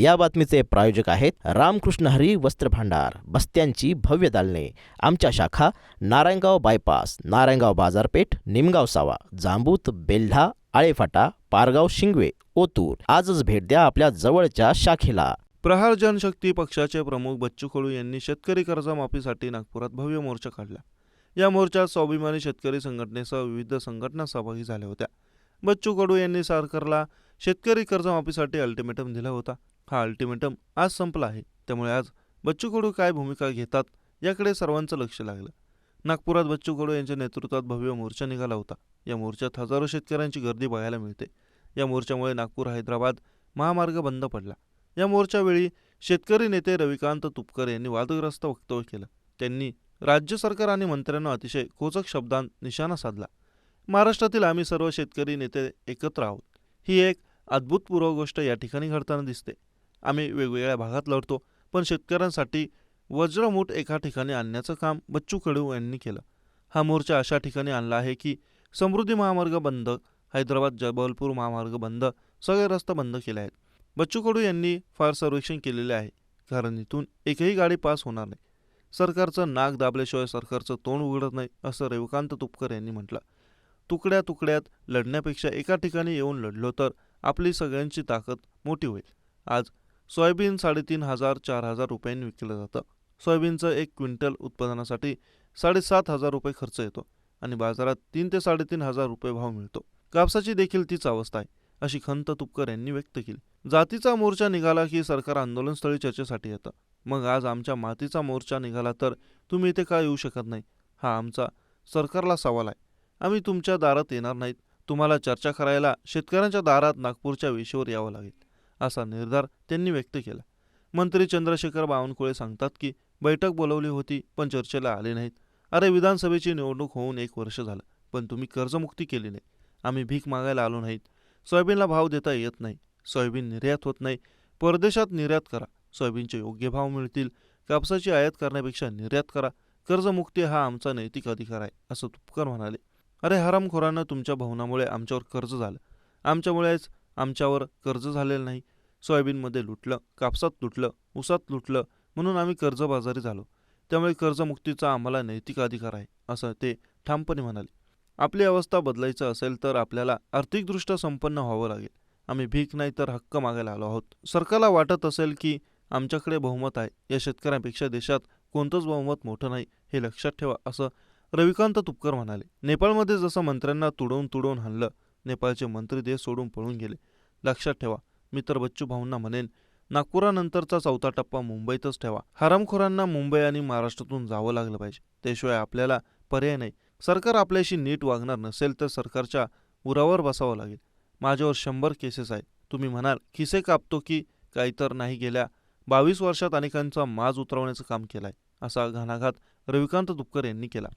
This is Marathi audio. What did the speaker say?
या बातमीचे प्रायोजक आहेत रामकृष्ण हरी वस्त्र भांडार बस्त्यांची भव्य दालने. आमच्या शाखा नारायणगाव बायपास नारायणगाव बाजारपेठ निमगाव सावा जांबूत बेल्हा आळेफाटा पारगाव शिंगवे ओतूर. आजच भेट द्या आपल्या जवळच्या शाखेला. प्रहार जनशक्ती पक्षाचे प्रमुख बच्चू कडू यांनी शेतकरी कर्जमाफीसाठी नागपुरात भव्य मोर्चा काढला. या मोर्चात स्वाभिमानी शेतकरी संघटनेसह विविध संघटना सहभागी झाल्या होत्या. बच्चू कडू यांनी सरकारला शेतकरी कर्जमाफीसाठी अल्टिमेटम दिला होता. हा अल्टिमेटम आज संपला आहे. त्यामुळे आज बच्चू कडू काय भूमिका घेतात याकडे सर्वांचं लक्ष लागलं. नागपुरात बच्चू कडू यांच्या नेतृत्वात भव्य मोर्चा निघाला होता. या मोर्चात हजारो शेतकऱ्यांची गर्दी बघायला मिळते. या मोर्चामुळे नागपूर हैदराबाद महामार्ग बंद पडला. या मोर्चावेळी शेतकरी नेते रविकांत तुपकर यांनी वादग्रस्त वक्तव्य केलं. त्यांनी राज्य सरकार आणि मंत्र्यांना अतिशय खोचक शब्दांत निशाणा साधला. महाराष्ट्रातील आम्ही सर्व शेतकरी नेते एकत्र आहोत. ही एक अद्भुतपूर्व गोष्ट या ठिकाणी घडताना दिसते. आम्ही वेगवेगळ्या भागात लढतो पण शेतकऱ्यांसाठी वज्रमूठ एका ठिकाणी आणण्याचं काम बच्चू कडू यांनी केलं. हा मोर्चा अशा ठिकाणी आणला आहे की समृद्धी महामार्ग बंद हैदराबाद जबलपूर महामार्ग बंद सगळे रस्ते बंद केले आहेत. बच्चू कडू यांनी फार सर्वेक्षण केलेले आहे कारण इथून एकही गाडी पास होणार नाही. सरकारचं नाक दाबल्याशिवाय सरकारचं तोंड उघडत नाही असं रेवकांत तुपकर यांनी म्हटलं. तुकड्या तुकड्यात लढण्यापेक्षा एका ठिकाणी येऊन लढलो तर आपली सगळ्यांची ताकद मोठी होईल. आज सोयाबीन साडेतीन हजार चार हजार रुपयांनी विकलं जातं. सोयाबीनचं एक क्विंटल उत्पादनासाठी साडेसात हजार रुपये खर्च येतो आणि बाजारात तीन ते साडेतीन हजार रुपये भाव मिळतो. कापसाची देखील तीच अवस्था आहे अशी खंत तुपकर यांनी व्यक्त केली. जातीचा मोर्चा निघाला की सरकार आंदोलनस्थळी चर्चेसाठी येतं. मग आज आमच्या मातीचा मोर्चा निघाला तर तुम्ही इथे का येऊ शकत नाही? हा आमचा सरकारला सवाल आहे. आम्ही तुमच्या दारात येणार नाहीत. तुम्हाला चर्चा करायला शेतकऱ्यांच्या दारात नागपूरच्या वेशीवर यावं लागेल. असा निर्धार त्यांनी व्यक्त केला. मंत्री चंद्रशेखर बावनकुळे सांगतात की बैठक बोलवली होती पण चर्चेला आले नाहीत. अरे विधानसभेची निवडणूक होऊन एक वर्ष झालं पण तुम्ही कर्जमुक्ती केली नाही. आम्ही भीक मागायला आलो नाहीत. सोयाबीनला भाव देता येत नाही. सोयाबीन निर्यात होत नाही. परदेशात निर्यात करा. सोयाबीनचे योग्य भाव मिळतील. कापसाची आयात करण्यापेक्षा निर्यात करा. कर्जमुक्ती हा आमचा नैतिक अधिकार आहे असं तुपकर म्हणाले. अरे हरामखोरांना तुमच्या भवनामुळे आमच्यावर कर्ज झालं. आमच्यामुळेच आमच्यावर कर्ज झालेलं नाही. सोयाबीनमध्ये लुटलं कापसात लुटलं ऊसात लुटलं म्हणून आम्ही कर्जबाजारी झालो. त्यामुळे कर्जमुक्तीचा आम्हाला नैतिक अधिकार आहे असं ते ठामपणे म्हणाले. आपली अवस्था बदलायचं असेल तर आपल्याला आर्थिकदृष्ट्या संपन्न व्हावं लागेल. आम्ही भीक नाही तर हक्क मागायला आलो आहोत. सरकारला वाटत असेल की आमच्याकडे बहुमत आहे. या शेतकऱ्यांपेक्षा देशात कोणतंच बहुमत मोठं नाही हे लक्षात ठेवा असं रविकांत तुपकर म्हणाले. नेपाळमध्ये जसं मंत्र्यांना तुडवून तुडवून हाणलं नेपाळचे मंत्री देश सोडून पळून गेले. लक्षात ठेवा मी तर बच्चू भाऊंना म्हणेन नागपुरानंतरचा चौथा टप्पा मुंबईतच ठेवा. हरामखोरांना मुंबई आणि महाराष्ट्रातून जावं लागलं पाहिजे. त्याशिवाय आपल्याला पर्याय नाही. सरकार आपल्याशी नीट वागणार नसेल तर सरकारच्या उरावर बसावं लागेल. माझ्यावर शंभर केसेस आहेत. तुम्ही म्हणाल खिसे कापतो की काही तर नाही गेल्या? बावीस वर्षात अनेकांचा माज उतरवण्याचं काम केलंय असा घणाघात रविकांत तुपकर यांनी केला.